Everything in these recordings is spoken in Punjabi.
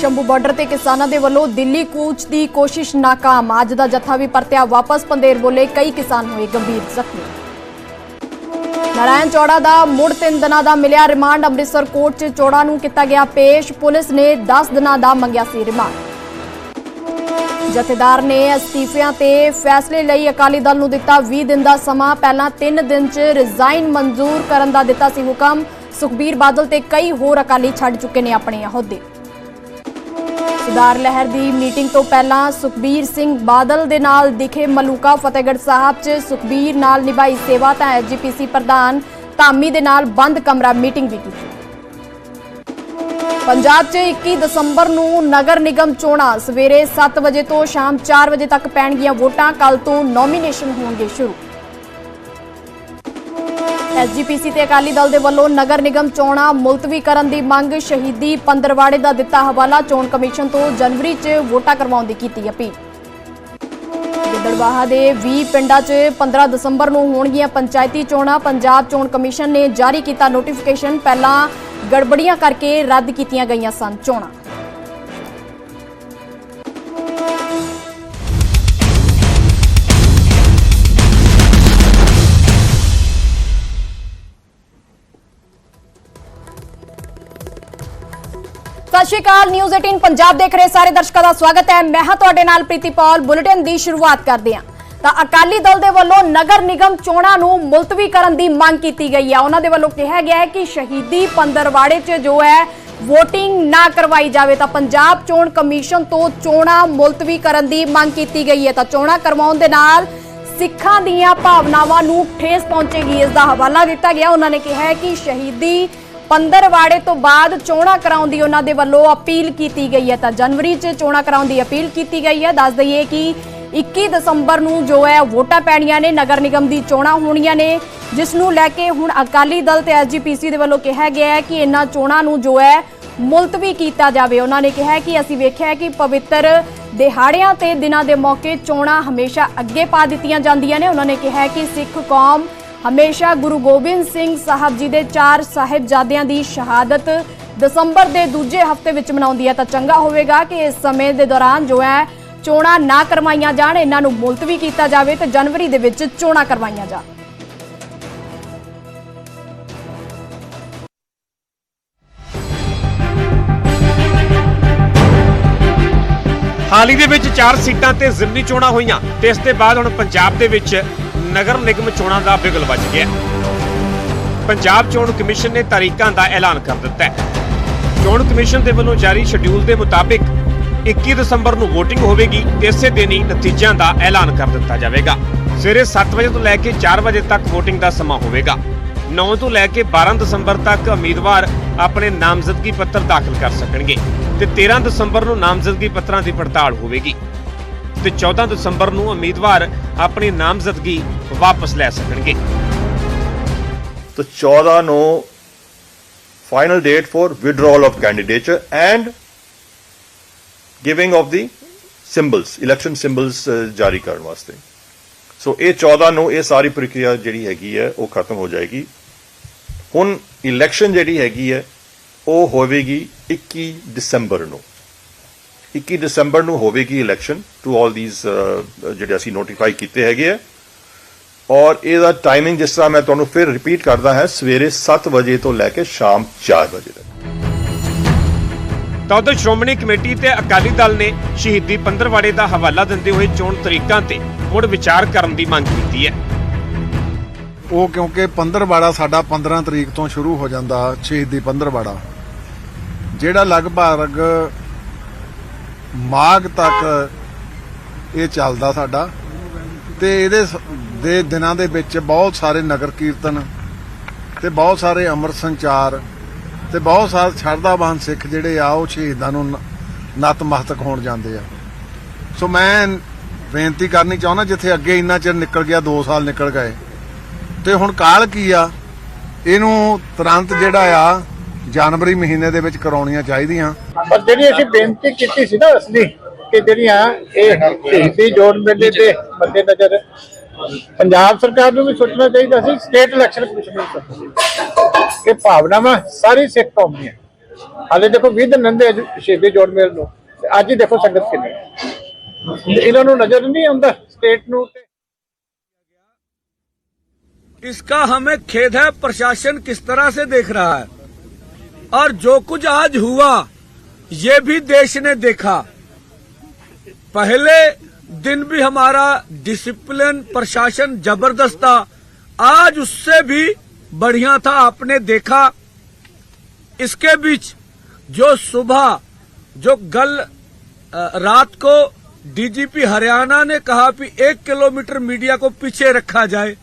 ਸ਼ੰਭੂ ਬਾਰਡਰ ਤੇ ਕਿਸਾਨਾਂ ਦੇ ਵੱਲੋਂ ਦਿੱਲੀ ਕੂਚ ਦੀ ਕੋਸ਼ਿਸ਼ ਨਾਕਾਮ। ਅੱਜ ਦਾ ਜਥਾ ਵੀ ਪਰਤਿਆ ਵਾਪਸ। ਪੰਦੇਰ ਬੋਲੇ ਕਈ ਕਿਸਾਨ ਹੋਏ ਗੰਭੀਰ ਜ਼ਖਮੀ। ਨਾਰਾਇਣ ਚੌੜਾ ਦਾ ਮੁੜ ਤਿੰਨ ਦਿਨਾਂ ਦਾ ਮਿਲਿਆ ਰਿਮਾਂਡ। ਅੰਮ੍ਰਿਤਸਰ ਕੋਰਟ 'ਚ ਚੌੜਾ ਨੂੰ ਕੀਤਾ ਗਿਆ ਪੇਸ਼। ਪੁਲਿਸ ਨੇ 10 ਦਿਨਾਂ ਦਾ ਮੰਗਿਆ ਸੀ ਰਿਮਾਂਡ। ਜਥੇਦਾਰ ਨੇ ਅਸਤੀਫਿਆਂ ਤੇ ਫੈਸਲੇ ਲਈ ਅਕਾਲੀ ਦਲ ਨੂੰ ਦਿੱਤਾ 20 ਦਿਨ ਦਾ ਸਮਾਂ। ਪਹਿਲਾਂ 3 ਦਿਨ 'ਚ ਰਿਜ਼ਾਈਨ ਮਨਜ਼ੂਰ ਕਰਨ ਦਾ ਦਿੱਤਾ ਸੀ ਹੁਕਮ। ਸੁਖਬੀਰ ਬਾਦਲ ਤੇ ਕਈ ਹੋਰ ਅਕਾਲੀ ਛੱਡ ਚੁੱਕੇ ਨੇ ਆਪਣੇ ਅਹੁਦੇ। ਸੁਧਾਰ ਲਹਿਰ ਦੀ ਮੀਟਿੰਗ ਤੋਂ ਪਹਿਲਾਂ ਸੁਖਬੀਰ ਸਿੰਘ ਬਾਦਲ ਦੇ ਨਾਲ ਦਿਖੇ ਮਲੂਕਾ ਫਤਿਹਗੜ੍ਹ ਸਾਹਿਬ 'ਚ ਸੁਖਬੀਰ ਨਾਲ ਨਿਭਾਈ ਸੇਵਾ ਤਾਂ ਐਸਜੀਪੀਸੀ ਪ੍ਰਧਾਨ ਧਾਮੀ ਦੇ ਨਾਲ ਬੰਦ ਕਮਰਾ ਮੀਟਿੰਗ ਵੀ ਕੀਤੀ। ਪੰਜਾਬ 'ਚ 21 ਦਸੰਬਰ ਨੂੰ ਨਗਰ ਨਿਗਮ ਚੋਣਾਂ ਸਵੇਰੇ 7 ਵਜੇ ਤੋਂ ਸ਼ਾਮ 4 ਵਜੇ ਤੱਕ ਪੈਣਗੀਆਂ ਵੋਟਾਂ ਕੱਲ ਤੋਂ ਨੋਮੀਨੇਸ਼ਨ ਹੋਣਗੇ ਸ਼ੁਰੂ। ਐਸਜੀਪੀਸੀ ਤੇ ਅਕਾਲੀ ਦਲ ਦੇ ਵੱਲੋਂ ਨਗਰ ਨਿਗਮ ਚੋਣਾਂ ਮੁਲਤਵੀ ਕਰਨ ਦੀ ਮੰਗ ਸ਼ਹੀਦੀ ਪੰਦਰਵਾੜੇ ਦਾ ਦਿੱਤਾ ਹਵਾਲਾ ਚੋਣ ਕਮਿਸ਼ਨ ਤੋਂ ਜਨਵਰੀ 'ਚ ਵੋਟਾਂ ਕਰਵਾਉਣ ਦੀ ਕੀਤੀ ਅਪੀਲ। ਗਿੱਦੜਬਾਹਾ ਦੇ 20 ਪਿੰਡਾਂ 'ਚ 15 ਦਸੰਬਰ ਨੂੰ ਹੋਣਗੀਆਂ ਪੰਚਾਇਤੀ ਚੋਣਾਂ। ਪੰਜਾਬ ਚੋਣ ਕਮਿਸ਼ਨ ਨੇ ਜਾਰੀ ਕੀਤਾ ਨੋਟੀਫਿਕੇਸ਼ਨ। ਪਹਿਲਾਂ ਗੜਬੜੀਆਂ ਕਰਕੇ ਰੱਦ ਕੀਤੀਆਂ ਗਈਆਂ ਸਨ ਚੋਣਾਂ। ਸਤਿ ਸ਼੍ਰੀ ਅਕਾਲ ਨਿਊਜ਼ 18 ਪੰਜਾਬ ਦੇਖ ਰਹੇ ਸਾਰੇ ਦਰਸ਼ਕਾਂ ਦਾ ਸਵਾਗਤ ਹੈ। ਮੈਂ ਹਾਂ ਤੁਹਾਡੇ ਨਾਲ ਪ੍ਰੀਤੀ ਪੌਲ, ਬੁਲੇਟਿਨ ਦੀ ਸ਼ੁਰੂਆਤ ਕਰਦੇ ਹਾਂ। ਤਾਂ ਅਕਾਲੀ ਦਲ ਦੇ ਵੱਲੋਂ ਨਗਰ ਨਿਗਮ ਚੋਣਾਂ ਨੂੰ ਮੁਲਤਵੀ ਕਰਨ ਦੀ ਮੰਗ ਕੀਤੀ ਗਈ ਹੈ। ਉਹਨਾਂ ਦੇ ਵੱਲੋਂ ਕਿਹਾ ਗਿਆ ਹੈ ਕਿ ਸ਼ਹੀਦੀ ਪੰਦਰਵਾੜੇ 'ਚ ਜੋ ਹੈ, VOTING ਨਾ ਕਰਵਾਈ ਜਾਵੇ। ਤਾਂ ਪੰਜਾਬ ਚੋਣ ਕਮਿਸ਼ਨ ਤੋਂ ਚੋਣਾਂ ਮੁਲਤਵੀ ਕਰਨ ਦੀ ਮੰਗ ਕੀਤੀ ਗਈ ਹੈ। ਤਾਂ ਚੋਣਾਂ ਕਰਵਾਉਣ ਦੇ ਨਾਲ ਸਿੱਖਾਂ ਦੀਆਂ ਭਾਵਨਾਵਾਂ ਨੂੰ ਠੇਸ ਪਹੁੰਚੇਗੀ। ਇਸ ਦਾ ਹਵਾਲਾ ਦਿੱਤਾ ਗਿਆ। ਉਹਨਾਂ ਨੇ ਕਿਹਾ ਹੈ ਕਿ ਸ਼ਹੀਦੀ ਪੰਦਰਵਾੜੇ ਤੋਂ ਬਾਅਦ ਚੋਣਾਂ ਕਰਾਉਣ ਦੀ ਉਹਨਾਂ ਦੇ ਵੱਲੋਂ ਅਪੀਲ ਕੀਤੀ ਗਈ ਹੈ। ਤਾਂ ਜਨਵਰੀ 'ਚ ਚੋਣਾਂ ਕਰਾਉਣ ਦੀ ਅਪੀਲ ਕੀਤੀ ਗਈ ਹੈ। ਦੱਸ ਦਈਏ ਕਿ 21 ਦਸੰਬਰ ਨੂੰ ਜੋ ਹੈ, ਵੋਟਾਂ ਪੈਣੀਆਂ ਨੇ, ਨਗਰ ਨਿਗਮ ਦੀ ਚੋਣਾਂ ਹੋਣੀਆਂ ਨੇ, ਜਿਸ ਨੂੰ ਲੈ ਕੇ ਹੁਣ ਅਕਾਲੀ ਦਲ ਤੇ ਐਸਜੀਪੀਸੀ ਦੇ ਵੱਲੋਂ ਕਿਹਾ ਗਿਆ ਹੈ ਕਿ ਇਹਨਾਂ ਚੋਣਾਂ ਨੂੰ ਜੋ ਹੈ, ਮੁਲਤਵੀ ਕੀਤਾ ਜਾਵੇ। ਉਹਨਾਂ ਨੇ ਕਿਹਾ ਕਿ ਅਸੀਂ ਵੇਖਿਆ ਕਿ ਪਵਿੱਤਰ ਦਿਹਾੜਿਆਂ ਤੇ ਦਿਨਾਂ ਦੇ ਮੌਕੇ ਚੋਣਾਂ ਹਮੇਸ਼ਾ ਅੱਗੇ ਪਾ ਦਿੱਤੀਆਂ ਜਾਂਦੀਆਂ ਨੇ। ਉਹਨਾਂ ਨੇ ਕਿਹਾ ਕਿ ਸਿੱਖ ਕੌਮ ਹਮੇਸ਼ਾ ਗੁਰੂ ਗੋਬਿੰਦ ਸਿੰਘ ਸਾਹਿਬ ਜੀ ਦੇ ਚਾਰ ਸਾਹਿਬਜ਼ਾਦਿਆਂ ਦੀ ਸ਼ਹਾਦਤ ਦਸੰਬਰ ਦੇ ਦੂਜੇ ਹਫ਼ਤੇ ਵਿੱਚ ਮਨਾਉਂਦੀ ਹੈ, ਤਾਂ ਚੰਗਾ ਹੋਵੇਗਾ ਕਿ ਇਸ ਸਮੇਂ ਦੇ ਦੌਰਾਨ ਜੋ ਹੈ, ਚੋਣਾਂ ਨਾ ਕਰਵਾਈਆਂ ਜਾਣ, ਇਹਨਾਂ ਨੂੰ ਮੁਲਤਵੀ ਕੀਤਾ ਜਾਵੇ ਤੇ ਜਨਵਰੀ ਦੇ ਵਿੱਚ ਚੋਣਾਂ ਕਰਵਾਈਆਂ ਜਾਣ। ਹਾਲ ਹੀ ਦੇ ਵਿੱਚ ਚਾਰ ਸੀਟਾਂ ਤੇ ਜ਼ਿਮਨੀ ਚੋਣਾਂ ਹੋਈਆਂ ਤੇ ਇਸ ਦੇ ਬਾਅਦ ਹੁਣ ਪੰਜਾਬ ਦੇ ਵਿੱਚ ਨਗਰ ਨਿਗਮ ਚੋਣਾਂ ਦਾ ਬਿਗਲ ਵੱਜ ਗਿਆ। ਪੰਜਾਬ ਚੋਣ ਕਮਿਸ਼ਨ ਨੇ ਤਾਰੀਖਾਂ ਦਾ ਐਲਾਨ ਕਰ ਦਿੱਤਾ ਹੈ। ਚੋਣ ਕਮਿਸ਼ਨ ਦੇ ਵੱਲੋਂ ਜਾਰੀ ਸ਼ਡਿਊਲ ਦੇ ਮੁਤਾਬਿਕ 21 ਦਸੰਬਰ ਨੂੰ VOTING ਹੋਵੇਗੀ ਤੇ ਇਸੇ ਦਿਨ ਹੀ ਨਤੀਜਿਆਂ ਦਾ ਐਲਾਨ ਕਰ ਦਿੱਤਾ ਜਾਵੇਗਾ। ਸਵੇਰੇ 7 ਵਜੇ ਤੋਂ ਲੈ ਕੇ 4 ਵਜੇ ਤੱਕ VOTING ਦਾ ਸਮਾਂ ਹੋਵੇਗਾ। 9 ਤੋਂ ਲੈ ਕੇ 12 ਦਸੰਬਰ ਤੱਕ ਉਮੀਦਵਾਰ ਆਪਣੇ ਨਾਮਜ਼ਦਗੀ ਪੱਤਰ ਦਾਖਲ ਕਰ ਸਕਣਗੇ ਤੇ 13 ਦਸੰਬਰ ਨੂੰ ਨਾਮਜ਼ਦਗੀ ਪੱਤਰਾਂ ਦੀ ਪੜਤਾਲ ਹੋਵੇਗੀ। ਤੇ 14 ਦਸੰਬਰ ਨੂੰ ਉਮੀਦਵਾਰ ਆਪਣੀ ਨਾਮਜ਼ਦਗੀ ਵਾਪਸ ਲੈ ਸਕਣਗੇ। तो 14 ਨੂੰ final date for withdrawal of candidature and giving of the symbols election symbols uh, ਜਾਰੀ ਕਰਨ ਵਾਸਤੇ। ਸੋ ਇਹ 14 ਨੂੰ ਇਹ ਸਾਰੀ ਪ੍ਰਕਿਰਿਆ ਜਿਹੜੀ ਹੈਗੀ ਹੈ ਉਹ ਖਤਮ ਹੋ ਜਾਏਗੀ। ਹੁਣ ਇਲੈਕਸ਼ਨ ਜਿਹੜੀ ਹੈਗੀ ਹੈ ਉਹ ਹੋਵੇਗੀ 21 ਦਸੰਬਰ ਨੂੰ। 21 ਦਸੰਬਰ ਨੂੰ ਹੋਵੇਗੀ ਇਲੈਕਸ਼ਨ ਟੂ ਆਲ ਥੀਸ ਜਿਹੜੇ ਅਸੀਂ ਨੋਟੀਫਾਈ ਕੀਤੇ ਹੈਗੇ ਆ। ਔਰ ਇਹਦਾ ਟਾਈਮਿੰਗ ਜਿਸ ਤਰ੍ਹਾਂ ਮੈਂ ਤੁਹਾਨੂੰ ਫਿਰ ਰਿਪੀਟ ਕਰਦਾ ਹਾਂ ਸਵੇਰੇ 7 ਵਜੇ ਤੋਂ ਲੈ ਕੇ ਸ਼ਾਮ 4 ਵਜੇ ਤੱਕ। ਤਾਂ ਉਧਰ ਸ਼੍ਰੋਮਣੀ ਕਮੇਟੀ ਤੇ ਅਕਾਲੀ ਦਲ ਨੇ ਸ਼ਹੀਦੀ ਪੰਦਰਵਾੜੇ ਦਾ ਹਵਾਲਾ ਦਿੰਦੇ ਹੋਏ ਚੋਣ ਤਰੀਕਾਂ ਤੇ ਮੁੜ ਵਿਚਾਰ ਕਰਨ ਦੀ ਮੰਗ ਕੀਤੀ ਹੈ। ਉਹ ਕਿਉਂਕਿ ਪੰਦਰਵਾੜਾ ਸਾਡਾ 15 ਤਰੀਕ ਤੋਂ ਸ਼ੁਰੂ ਹੋ ਜਾਂਦਾ ਸ਼ਹੀਦੀ ਪੰਦਰਵਾੜਾ। ਜਿਹੜਾ ਲਗਭਗ ਮਾਘ ਤੱਕ ਇਹ ਚੱਲਦਾ ਸਾਡਾ। ਤੇ ਇਹਦੇ ਸ- ਦੇ ਦਿਨਾਂ ਦੇ ਵਿੱਚ ਬਹੁਤ ਸਾਰੇ ਨਗਰ ਕੀਰਤਨ ਤੇ ਬਹੁਤ ਸਾਰੇ ਅੰਮ੍ਰਿਤ ਸੰਚਾਰ ਤੇ ਬਹੁਤ ਸਾਰੇ ਸ਼ਰਧਾਵਾਨ ਸਿੱਖ ਜਿਹੜੇ ਆ, ਉਹ ਸ਼ਹੀਦਾਂ ਨੂੰ ਨ- ਨਤਮਸਤਕ ਹੋਣ ਜਾਂਦੇ ਆ। ਸੋ ਮੈਂ ਬੇਨਤੀ ਕਰਨੀ ਚਾਹੁੰਦਾ, ਜਿੱਥੇ ਅੱਗੇ ਇੰਨਾ ਚਿਰ ਨਿਕਲ ਗਿਆ 2 ਸਾਲ ਨਿਕਲ ਗਏ। ਤੇ ਹੁਣ ਕਾਲ ਕੀ ਆ? ਇਹਨੂੰ ਤੁਰੰਤ ਜਿਹੜਾ ਆ ਜਨਵਰੀ ਮਹੀਨੇ ਦੇ ਵਿੱਚ ਕਰਾਉਣੀਆਂ ਚਾਹੀਦੀਆਂ ਪਰ ਜਿਹੜੀ ਅਸੀਂ ਬੇਨਤੀ ਕੀਤੀ ਸੀ ਨਾ ਅਸਲੀ ਕਿ ਜਿਹੜੀਆਂ ਇਹ ਸ਼ਹੀਦੀ ਜੋੜ ਮੇਲੇ ਦੇ ਮੱਦੇ ਨਜ਼ਰ ਪੰਜਾਬ ਸਰਕਾਰ ਨੂੰ ਵੀ ਸੋਚਣਾ ਚਾਹੀਦਾ ਸੀ ਸਟੇਟ ਇਲੈਕਸ਼ਨ ਕਮਿਸ਼ਨ ਨੂੰ ਵੀ ਸੋਚਣਾ ਚਾਹੀਦਾ ਕਿ ਭਾਵਨਾਵਾਂ ਸਾਰੀ ਸਿੱਖ ਕੌਮ ਦੀਆਂ ਹਾਲੇ ਦੇਖੋ 20 ਦਿਨ ਰਹਿੰਦੇ ਅੱਜ ਸ਼ਹੀਦੀ ਜੋੜ ਮੇਲ ਨੂੰ ਤੇ ਅੱਜ ਹੀ ਦੇਖੋ ਸੰਗਤ ਕਿੰਨੀ ਹੈ। ਤੇ ਇਹਨਾਂ ਨੂੰ ਨਜ਼ਰ ਨਹੀਂ ਆਉਂਦਾ ਸਟੇਟ ਨੂੰ ਤੇ इसका हमें खेद है प्रशासन किस तरह से देख रहा है और जो कुछ आज हुआ, ये भी देश ने देखा। पहले दिन भी हमारा डिसिप्लिन प्रशासन ज़बरदस्त था, आज उससे भी बढ़िया था, आपने देखा। इसके बीच जो सुबह, जो गल रात को डीजीपी हरियाणा ने कहा कि एक किलोमीटर मीडिया को पीछे रखा जाए,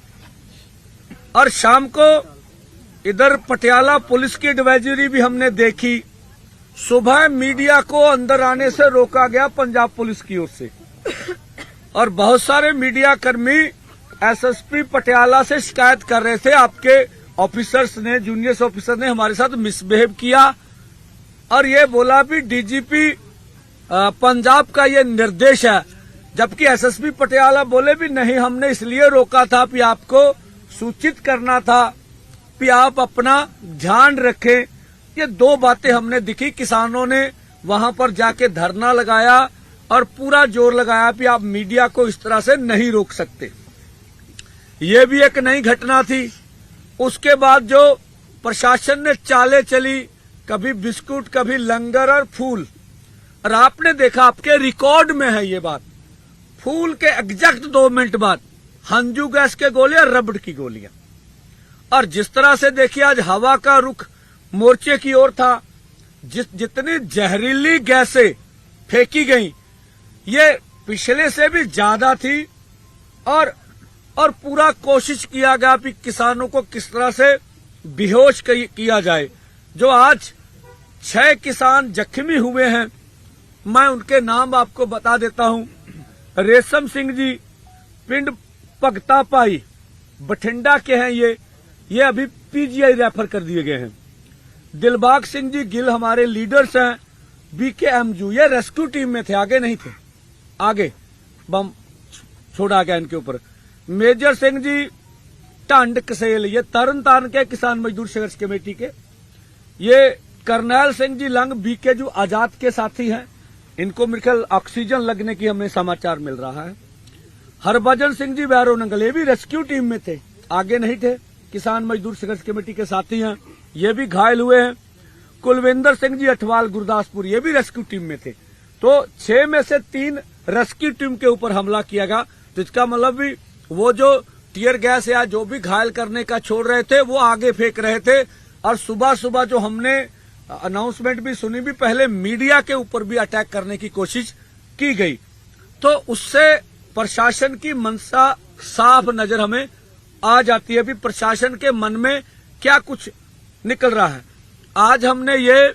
और शाम को इधर पटियाला पुलिस की एडवाइजरी भी हमने देखी। सुबह मीडिया को अंदर आने से रोका गया पंजाब पुलिस की ओर से। और बहुत सारे मीडिया कर्मी, एसएसपी पटियाला से शिकायत कर रहे थे। आपके ऑफिसर्स ने जूनियर ऑफिसर ने हमारे साथ मिसबिहेव किया। और ये बोला भी डीजीपी पंजाब का ये निर्देश है। जबकि एसएसपी पटियाला बोले भी, नहीं, हमने इसलिए रोका था कि आपको सूचित करना था। कि आप अपना ध्यान रखें। ये दो बातें हमने दिखी। किसानों ने वहाँ पर जाके धरना लगाया और पूरा ज़ोर लगाया कि आप मीडिया को इस तरह से नहीं रोक सकते। ये भी एक नई घटना थी। उसके बाद जो प्रशासन ने चाले चली, कभी बिस्कुट, कभी लंगर और फूल। और आपने देखा, आपके रिकॉर्ड में है ये बात। फूल के एग्जैक्ट दो मिनट बाद, हंजू गैस के गोले और रबड़ की गोलियाँ। और जिस तरह से देखिए आज हवा का रुख मोर्चे की ओर था, जिस जितनी जहरीली गैसें फेंकी गई, ये पिछले से भी ज़्यादा थी और और पूरा कोशिश किया गया कि किसानों को किस तरह से बेहोश किया जाए। जो आज छह किसान जख्मी हुए हैं, मैं उनके नाम आपको बता देता हूँ। रेशम सिंह जी, पिंड भगता पाई बठिंडा के हैं ये। ये अभी पीजीआई रेफर कर दिए गए हैं। दिलबाग सिंह जी गिल हमारे लीडर्स हैं। बीके एमजू ये रेस्क्यू टीम में थे, आगे नहीं थे। आगे, बम छोड़ा गया इनके ऊपर। मेजर सिंह जी, टांड कसेल, ये तरन तारण के किसान मजदूर संघर्ष कमेटी के। ये करनैल सिंह जी लंग बीके जो आज़ाद के साथी हैं। इनको मेरे ऑक्सीजन लगने की हमें समाचार मिल रहा है। हरभजन सिंह जी बैरो नंगल, ये भी रेस्क्यू टीम में थे। आगे नहीं थे। किसान मजदूर संघर्ष कमेटी के साथी हैं, ये भी घायल हुए हैं। कुलविंदर सिंह जी अठवाल गुरदासपुर, ये भी रेस्क्यू टीम में थे। तो छह में से तीन रेस्क्यू टीम के ऊपर हमला किया गया तो इसका मतलब भी वो जो टीयर गैस या जो भी घायल करने का छोड़ रहे थे, वो आगे फेंक रहे थे। और सुबह सुबह जो हमने अनाउंसमेंट भी सुनी भी, पहले मीडिया के ऊपर भी अटैक करने की कोशिश की गई। तो उससे प्रशासन की मनसा साफ़ नज़र हमें आ जाती है। भी प्रशासन के मन में क्या कुछ निकल रहा है? आज हमने ये,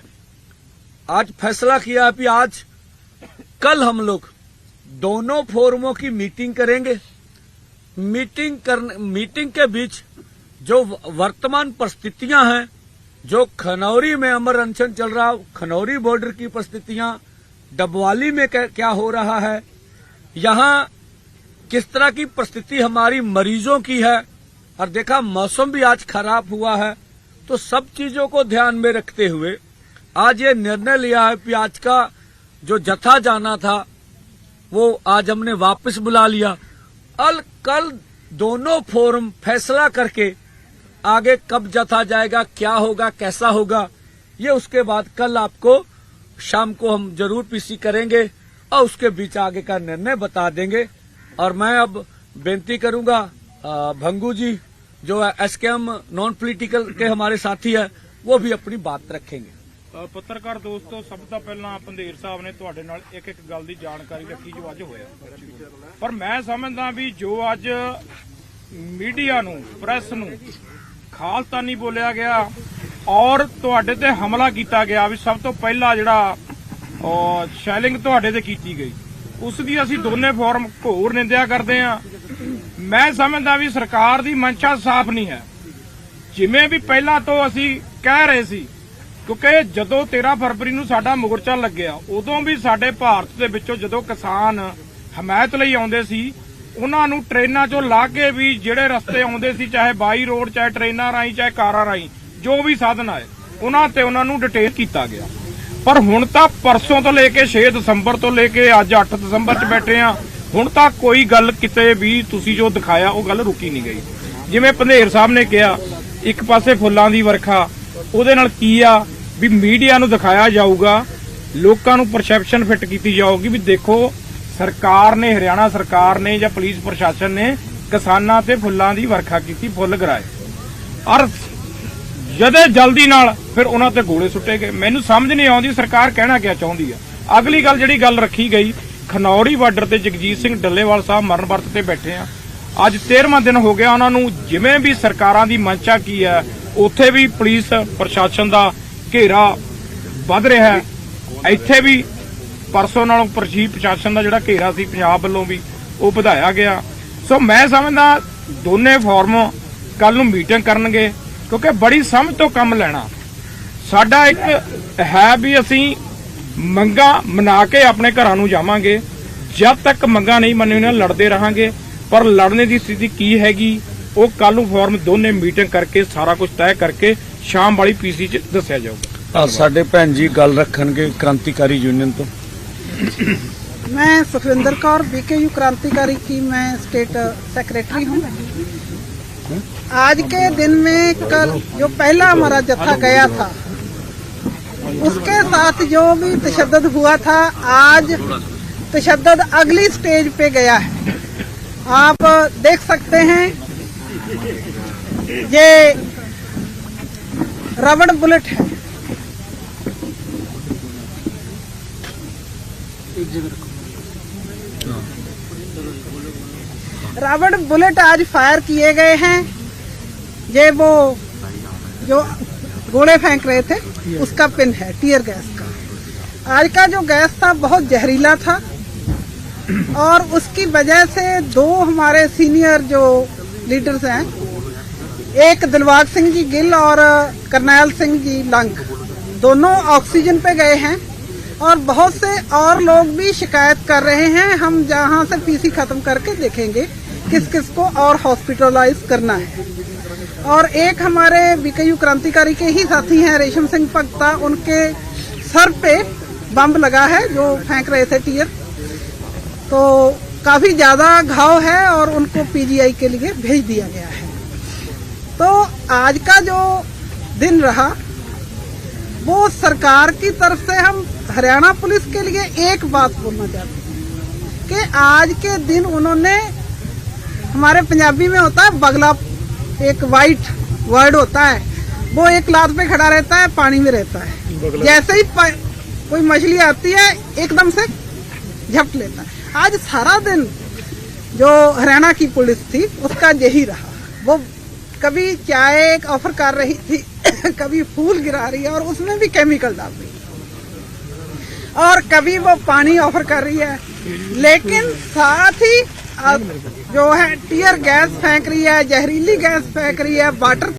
आज फैसला किया कि आज। कल हम लोग दोनों फोरमों की मीटिंग करेंगे। मीटिंग करने, मीटिंग के बीच जो वर्तमान परिस्थितियाँ हैं, जो खनौरी में अमर अनशन चल रहा, खनौरी बॉर्डर की परिस्थितियाँ, डबवाली में क्या हो रहा है, यहाँ किस तरह की परिस्थिति हमारी मरीजों की है और देखा मौसम भी आज खराब हुआ है तो सब चीज़ों को ध्यान में रखते हुए आज ये निर्णय लिया है आज का जो जथा जाना था, वो आज हमने वापस बुला लिया। अल कल दोनों फोरम फैसला करके आगे कब जथा जाएगा, क्या होगा, कैसा होगा, ये उसके बाद कल आपको शाम को हम ज़रूर पीसी करेंगे और उसके बीच आगे का निर्णय बता देंगे। और मैं अब बेनती करूँगा भंगू जी जो एसकेएम नॉन पॉलिटिकल के हमारे साथी है वो भी अपनी बात रखेंगे ਅ, ਪੱਤਰਕਾਰ ਦੋਸਤੋ ਸਭ ਤੋਂ ਪਹਿਲਾਂ ਪੰਦੇਰ ਸਾਹਿਬ ਨੇ ਤੁਹਾਡੇ ਨਾਲ ਇੱਕ ਇੱਕ ਗੱਲ ਦੀ ਜਾਣਕਾਰੀ ਰੱਖੀ ਜੋ ਅੱਜ ਹੋਇਆ ਪਰ ਮੈਂ ਸਮਝਦਾ ਵੀ ਜੋ ਅੱਜ ਮੀਡੀਆ ਨੂੰ ਪ੍ਰੈਸ ਨੂੰ ਖਾਲਤਾਨੀ ਬੋਲਿਆ ਗਿਆ ਔਰ ਤੁਹਾਡੇ ਤੇ ਹਮਲਾ ਕੀਤਾ ਗਿਆ ਵੀ ਸਭ ਤੋਂ ਪਹਿਲਾਂ ਜਿਹੜਾ ਅ, ਸ਼ੈਲਿੰਗ ਤੁਹਾਡੇ ਤੇ ਕੀਤੀ ਗਈ ਉਸ ਦੀ ਅਸੀਂ ਦੋਨੇ ਫੋਰਮ ਘੋਰ ਨਿੰਦਿਆ ਕਰਦੇ ਆ ਮੈਂ ਸਮਝਦਾ ਵੀ ਸਰਕਾਰ ਦੀ ਮਨਸ਼ਾ ਸਾਫ਼ ਨਹੀਂ ਹੈ। ਜਿਵੇਂ ਵੀ ਪਹਿਲਾਂ ਤੋਂ ਅਸੀਂ ਕਹਿ ਰਹੇ ਸੀ, ਕਿਉਂਕਿ ਜਦੋਂ 13 ਫਰਵਰੀ ਨੂੰ ਸਾਡਾ ਮੋਰਚਾ ਲੱਗਿਆ, ਉਦੋਂ ਵੀ ਸਾਡੇ ਭਾਰਤ ਦੇ ਵਿੱਚੋਂ ਜਦੋਂ ਕਿਸਾਨ ਹਮਾਇਤ ਲਈ ਆਉਂਦੇ ਸੀ, ਉਹਨਾਂ ਨੂੰ ਟ੍ਰੇਨਾਂ 'ਚੋਂ ਲਾ ਕੇ ਵੀ ਜਿਹੜੇ ਰਸਤੇ ਆਉਂਦੇ ਸੀ, ਚਾਹੇ ਬਾਈ ਰੋਡ, ਚਾਹੇ ਟ੍ਰੇਨਾਂ ਰਾਹੀਂ, ਚਾਹੇ ਕਾਰਾਂ ਰਾਹੀਂ, ਜੋ ਵੀ ਸਾਧਨ ਆਏ, ਉਹਨਾਂ ਤੇ ਉਹਨਾਂ ਨੂੰ ਡਿਟੇਨ ਕੀਤਾ ਗਿਆ। ਪਰ ਹੁਣ ਤਾਂ ਪਰਸੋਂ ਤੋਂ ਲੈ ਕੇ 6 ਦਸੰਬਰ ਤੋਂ ਲੈ ਕੇ ਅੱਜ 8 ਦਸੰਬਰ 'ਚ ਬੈਠੇ ਆ ਹੁਣ ਤਾਂ ਕੋਈ ਗੱਲ ਕਿਤੇ ਵੀ ਤੁਸੀਂ ਜੋ ਦਿਖਾਇਆ, ਉਹ ਗੱਲ ਰੁਕੀ ਨਹੀਂ ਗਈ। ਜਿਵੇਂ ਪੰਧੇਰ ਸਾਹਿਬ ਨੇ ਕਿਹਾ, ਇੱਕ ਪਾਸੇ ਫੁੱਲਾਂ ਦੀ ਵਰਖਾ, ਉਹਦੇ ਨਾਲ ਕੀ ਆ? ਵੀ ਮੀਡੀਆ ਨੂੰ ਦਿਖਾਇਆ ਜਾਊਗਾ, ਲੋਕਾਂ ਨੂੰ ਪਰਸੈਪਸ਼ਨ ਫਿੱਟ ਕੀਤੀ ਜਾਊਗੀ ਵੀ ਦੇਖੋ, ਸਰਕਾਰ ਨੇ, ਹਰਿਆਣਾ ਸਰਕਾਰ ਨੇ ਜਾਂ ਪੁਲਿਸ ਪ੍ਰਸ਼ਾਸਨ ਨੇ ਕਿਸਾਨਾਂ ਤੇ ਫੁੱਲਾਂ ਦੀ ਵਰਖਾ ਕੀਤੀ, ਫੁੱਲ ਗਰਾਏ। ਔਰ ਜਦੇ ਜਲਦੀ ਨਾਲ ਫਿਰ ਉਹਨਾਂ ਤੇ ਗੋਲੇ ਸੁੱਟੇ ਗਏ। ਮੈਨੂੰ ਸਮਝ ਨਹੀਂ ਆਉਂਦੀ ਸਰਕਾਰ ਕਹਿਣਾ ਕਿਆ ਚਾਹੁੰਦੀ ਆ। ਅਗਲੀ ਗੱਲ ਜਿਹੜੀ ਗੱਲ ਰੱਖੀ ਗਈ ਖਨੌਰੀ ਬਾਰਡਰ ਤੇ ਜਗਜੀਤ ਸਿੰਘ ਡੱਲੇਵਾਲ ਸਾਹਿਬ ਮਰਨ ਵਰਤ ਤੇ ਬੈਠੇ ਆ। ਅੱਜ 13ਵਾਂ ਦਿਨ ਹੋ ਗਿਆ ਉਹਨਾਂ ਨੂੰ ਜਿਵੇਂ ਵੀ ਸਰਕਾਰਾਂ ਦੀ ਮੰਚਾ ਕੀ ਹੈ, ਉੱਥੇ ਵੀ ਪੁਲਿਸ ਪ੍ਰਸ਼ਾਸਨ ਦਾ ਘੇਰਾ ਵੱਧ ਰਿਹਾ ਹੈ। ਇੱਥੇ ਵੀ ਪਰਸੋਂ ਨਾਲੋਂ ਪ੍ਰਸ਼ੀ ਪ੍ਰਸ਼ਾਸਨ ਦਾ ਜਿਹੜਾ ਘੇਰਾ ਸੀ, ਪੰਜਾਬ ਵੱਲੋਂ ਵੀ ਉਹ ਵਧਾਇਆ ਗਿਆ। ਸੋ ਮੈਂ ਸਮਝਦਾ ਦੋਨੇ ਫੋਰਮ ਕੱਲ ਨੂੰ ਮੀਟਿੰਗ ਕਰਨਗੇ, ਕਿਉਂਕਿ ਬੜੀ ਸਮਝ ਤੋਂ ਕੰਮ ਲੈਣਾ। ਸਾਡਾ ਇੱਕ ਹੈ ਵੀ ਅਸੀਂ ਮੰਗਾ ਮਨਾ ਕੇ ਆਪਣੇ ਘਰਾਂ ਨੂੰ ਜਾਵਾਂਗੇ ਜਦ ਤੱਕ ਮੰਗਾ ਨਹੀਂ ਮੰਨੀਆਂ ਲੜਦੇ ਰਹਾਂਗੇ ਪਰ ਲੜਨੇ ਦੀ ਸਥਿਤੀ ਕੀ ਹੈਗੀ ਉਹ ਕੱਲ ਨੂੰ ਫੋਰਮ ਦੋਨੇ ਮੀਟਿੰਗ ਕਰਕੇ ਸਾਰਾ ਕੁਝ ਤੈਅ ਕਰਕੇ ਸ਼ਾਮ ਵਾਲੀ ਪੀਸੀ 'ਚ ਦੱਸਿਆ ਜਾਊਗਾ ਆ ਸਾਡੇ ਭੈਣ ਜੀ ਗੱਲ ਰੱਖਣਗੇ ਕ੍ਰਾਂਤੀਕਾਰੀ ਯੂਨੀਅਨ ਤੋਂ मैं सुखविंदर कौर बीकेयू क्रांतिकारी की मैं स्टेट सेक्रेटरी हूँ आज के दिन में कल जो पहला हमारा जत्था गया था उसके साथ जो भी तशद्दद हुआ था, आज तशद्दद अगली स्टेज पे गया है। आप देख सकते हैं, ये रबड़ बुलेट है। रावण बुलेट आज फायर किए गए हैं। ये वो जो गोले फेंक रहे थे, उसका पिन है, टीयर गैस का। आज का जो गैस था, बहुत जहरीला था और उसकी वजह से दो हमारे सीनियर जो लीडर्स हैं, एक दिलबाग सिंह जी गिल और करनैल सिंह जी लंग, दोनों ऑक्सीजन पे गए हैं और बहुत से और लोग भी शिकायत कर रहे हैं। हम जहाँ से पीसी खत्म करके देखेंगे। किस किस को और हॉस्पिटलाइज करना है। और एक हमारे बीकेयू क्रांतिकारी के ही साथी हैं, रेशम सिंह भक्ता उनके सर पे बम लगा है, जो फेंक रहे थे टीयर। तो काफ़ी ज़्यादा घाव है और उनको पीजीआई के लिए भेज दिया गया है। तो आज का जो दिन रहा, वो सरकार की तरफ़ से हम हरियाणा पुलिस के लिए एक बात बोलना चाहते हैं कि आज के दिन उन्होंने हमारे पंजाबी में होता है बगला एक वाइट वर्ड होता है। वो एक लात पे खड़ा रहता है पानी में रहता है। जैसे ही कोई मछली आती है एकदम से झपट लेता है। आज सारा दिन जो हरियाणा की पुलिस थी उसका यही रहा। वो कभी चाय ऑफ़र कर रही थी कभी फूल गिरा रही है और उसमें भी केमिकल डाल रही है। और कभी वो पानी ऑफ़र कर रही है। लेकिन साथ ही जो है टीयर गैस फेंक रही है जहरीली गैस फेंक रही है वाटर